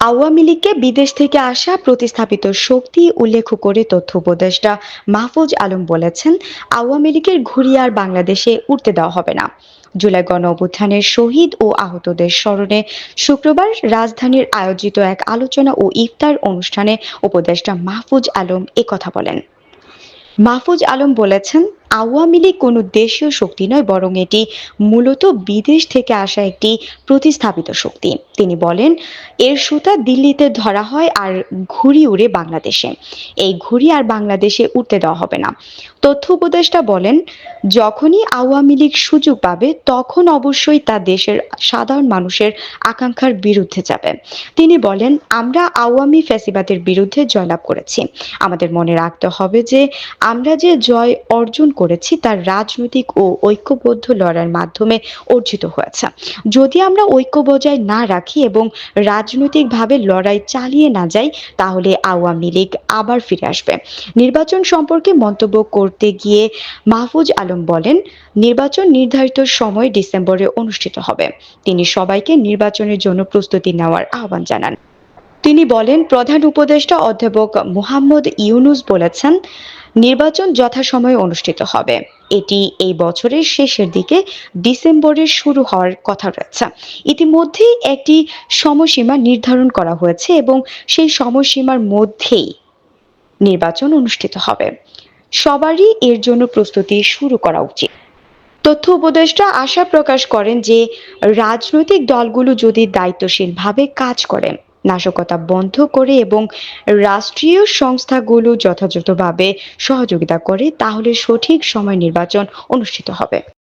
আওয়ামী লীগকে বিদেশ থেকে আসা প্রতিস্থাপিত শক্তি উল্লেখ করে তথ্য উপদেষ্টা মাহফুজ আলম বলেছেন, আওয়ামী লীগের ঘুরিয়ে আর বাংলাদেশে উঠতে দেওয়া হবে না। জুলাই গণ অভ্যুত্থানের শহীদ ও আহতদের স্মরণে শুক্রবার রাজধানীর আয়োজিত এক আলোচনা ও ইফতার অনুষ্ঠানে উপদেষ্টা মাহফুজ আলম একথা বলেন। মাহফুজ আলম বলেছেন আওয়ামী লীগ কোনো দেশীয় শক্তি নয়, বরং এটি মূলত বিদেশ থেকে আসা একটি প্রতিস্থাপিত শক্তি। তিনি বলেন, এর সুতা দিল্লিতে ধরা হয় আর ঘুড়ি উড়ে বাংলাদেশে। এই ঘুড়ি আর বাংলাদেশে উঠতে দেওয়া হবে না। তথ্য উপদেষ্টা বলেন, যখনই আওয়ামী লীগ সুযোগ পাবে, তখন অবশ্যই তা দেশের সাধারণ মানুষের আকাঙ্ক্ষার বিরুদ্ধে যাবে। তিনি বলেন, আমরা আওয়ামী ফ্যাসিবাদের বিরুদ্ধে জয়লাভ করেছি। আমাদের মনে রাখতে হবে যে, আমরা যে জয় অর্জন করেছি, তার রাজনৈতিক ও ঐক্যবদ্ধ লড়াইয়ের মাধ্যমে অর্জিত হয়েছে। যদি আমরা ঐক্য বজায় না রাখি এবং রাজনৈতিকভাবে লড়াই চালিয়ে না যাই, তাহলে আওয়ামী লীগ আবার ফিরে আসবে। নির্বাচন সম্পর্কে মন্তব্য করতে গিয়ে মাহফুজ আলম বলেন, নির্বাচন নির্ধারিত সময় ডিসেম্বরে অনুষ্ঠিত হবে। তিনি সবাইকে নির্বাচনের জন্য প্রস্তুতি নেওয়ার আহ্বান জানান। তিনি বলেন, প্রধান উপদেষ্টা অধ্যাপক মুহাম্মদ ইউনুস বলেছেন, নির্বাচন যথাসময়ে অনুষ্ঠিত হবে। এটি এই বছরের শেষের দিকে ডিসেম্বরে শুরু হওয়ার কথা রয়েছে। ইতিমধ্যেই একটি সময়সীমা নির্ধারণ করা হয়েছে এবং সেই সময়সীমার মধ্যেই নির্বাচন অনুষ্ঠিত হবে। সবারই এর জন্য প্রস্তুতি শুরু করা উচিত। তথ্য উপদেষ্টা আশা প্রকাশ করেন যে, রাজনৈতিক দলগুলো যদি দায়িত্বশীলভাবে কাজ করে নাশকতা বন্ধ করে এবং রাষ্ট্রীয় সংস্থাগুলো যথাযথভাবে সহযোগিতা করে, তাহলে সঠিক সময় নির্বাচন অনুষ্ঠিত হবে।